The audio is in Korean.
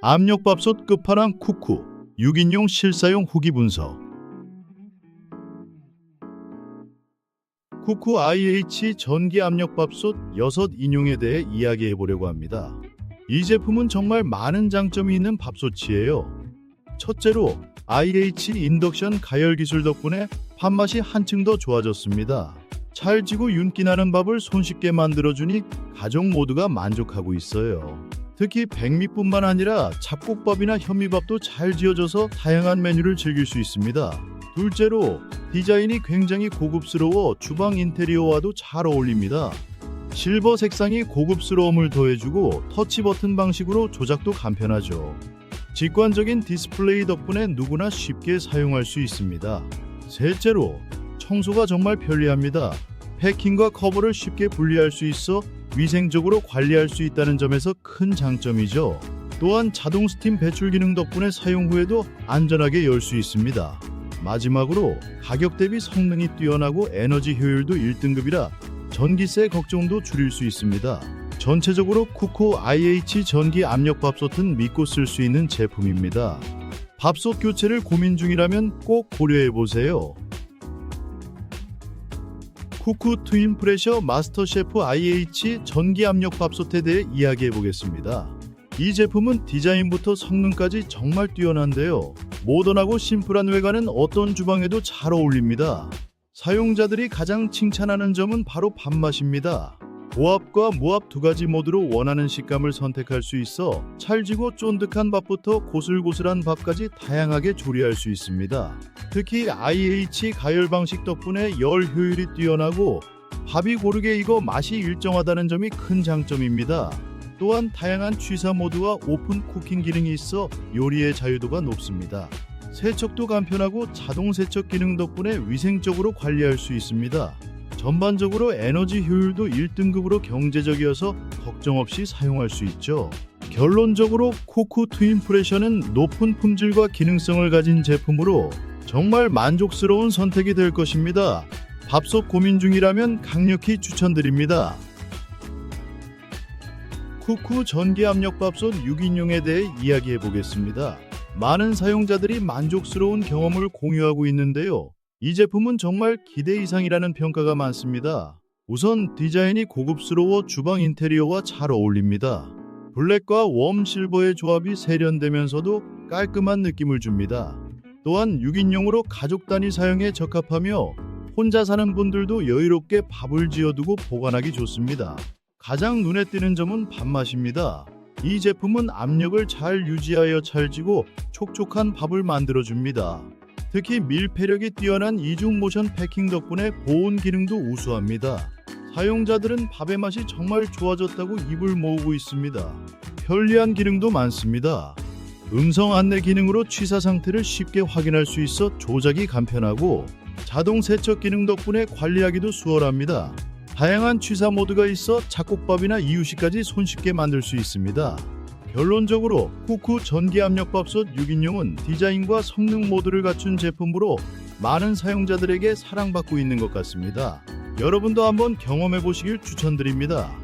압력밥솥 끝판왕 쿠쿠 6인용 실사용 후기 분석 쿠쿠 IH 전기 압력밥솥 6인용에 대해 이야기해 보려고 합니다. 이 제품은 정말 많은 장점이 있는 밥솥이에요. 첫째로 IH 인덕션 가열 기술 덕분에 밥맛이 한층 더 좋아졌습니다. 찰지고 윤기 나는 밥을 손쉽게 만들어주니 가족 모두가 만족하고 있어요. 특히 백미뿐만 아니라 잡곡밥이나 현미밥도 잘 지어져서 다양한 메뉴를 즐길 수 있습니다. 둘째로 디자인이 굉장히 고급스러워 주방 인테리어와도 잘 어울립니다. 실버 색상이 고급스러움을 더해주고 터치 버튼 방식으로 조작도 간편하죠. 직관적인 디스플레이 덕분에 누구나 쉽게 사용할 수 있습니다. 셋째로 청소가 정말 편리합니다. 패킹과 커버를 쉽게 분리할 수 있어 위생적으로 관리할 수 있다는 점에서 큰 장점이죠. 또한 자동 스팀 배출 기능 덕분에 사용 후에도 안전하게 열 수 있습니다. 마지막으로 가격 대비 성능이 뛰어나고 에너지 효율도 1등급이라 전기세 걱정도 줄일 수 있습니다. 전체적으로 쿠코 IH 전기 압력 밥솥은 믿고 쓸 수 있는 제품입니다. 밥솥 교체를 고민 중이라면 꼭 고려해 보세요. 쿠쿠 트윈 프레셔 마스터 셰프 IH 전기 압력 밥솥에 대해 이야기해 보겠습니다. 이 제품은 디자인부터 성능까지 정말 뛰어난데요. 모던하고 심플한 외관은 어떤 주방에도 잘 어울립니다. 사용자들이 가장 칭찬하는 점은 바로 밥맛입니다. 고압과 무압 두 가지 모드로 원하는 식감을 선택할 수 있어 찰지고 쫀득한 밥부터 고슬고슬한 밥까지 다양하게 조리할 수 있습니다. 특히 IH 가열 방식 덕분에 열 효율이 뛰어나고 밥이 고르게 익어 맛이 일정하다는 점이 큰 장점입니다. 또한 다양한 취사 모드와 오픈 쿠킹 기능이 있어 요리의 자유도가 높습니다. 세척도 간편하고 자동 세척 기능 덕분에 위생적으로 관리할 수 있습니다. 전반적으로 에너지 효율도 1등급으로 경제적이어서 걱정 없이 사용할 수 있죠. 결론적으로 코쿠 트윈 프레셔는 높은 품질과 기능성을 가진 제품으로 정말 만족스러운 선택이 될 것입니다. 밥솥 고민 중이라면 강력히 추천드립니다. 쿠쿠 전기 압력 밥솥 6인용에 대해 이야기해 보겠습니다. 많은 사용자들이 만족스러운 경험을 공유하고 있는데요. 이 제품은 정말 기대 이상이라는 평가가 많습니다. 우선 디자인이 고급스러워 주방 인테리어와 잘 어울립니다. 블랙과 웜 실버의 조합이 세련되면서도 깔끔한 느낌을 줍니다. 또한 6인용으로 가족 단위 사용에 적합하며 혼자 사는 분들도 여유롭게 밥을 지어두고 보관하기 좋습니다. 가장 눈에 띄는 점은 밥맛입니다. 이 제품은 압력을 잘 유지하여 찰지고 촉촉한 밥을 만들어줍니다. 특히 밀폐력이 뛰어난 이중 모션 패킹 덕분에 보온 기능도 우수합니다. 사용자들은 밥의 맛이 정말 좋아졌다고 입을 모으고 있습니다. 편리한 기능도 많습니다. 음성 안내 기능으로 취사 상태를 쉽게 확인할 수 있어 조작이 간편하고 자동 세척 기능 덕분에 관리하기도 수월합니다. 다양한 취사 모드가 있어 잡곡밥이나 이유식까지 손쉽게 만들 수 있습니다. 결론적으로 쿠쿠 전기 압력밥솥 6인용은 디자인과 성능 모두를 갖춘 제품으로 많은 사용자들에게 사랑받고 있는 것 같습니다. 여러분도 한번 경험해 보시길 추천드립니다.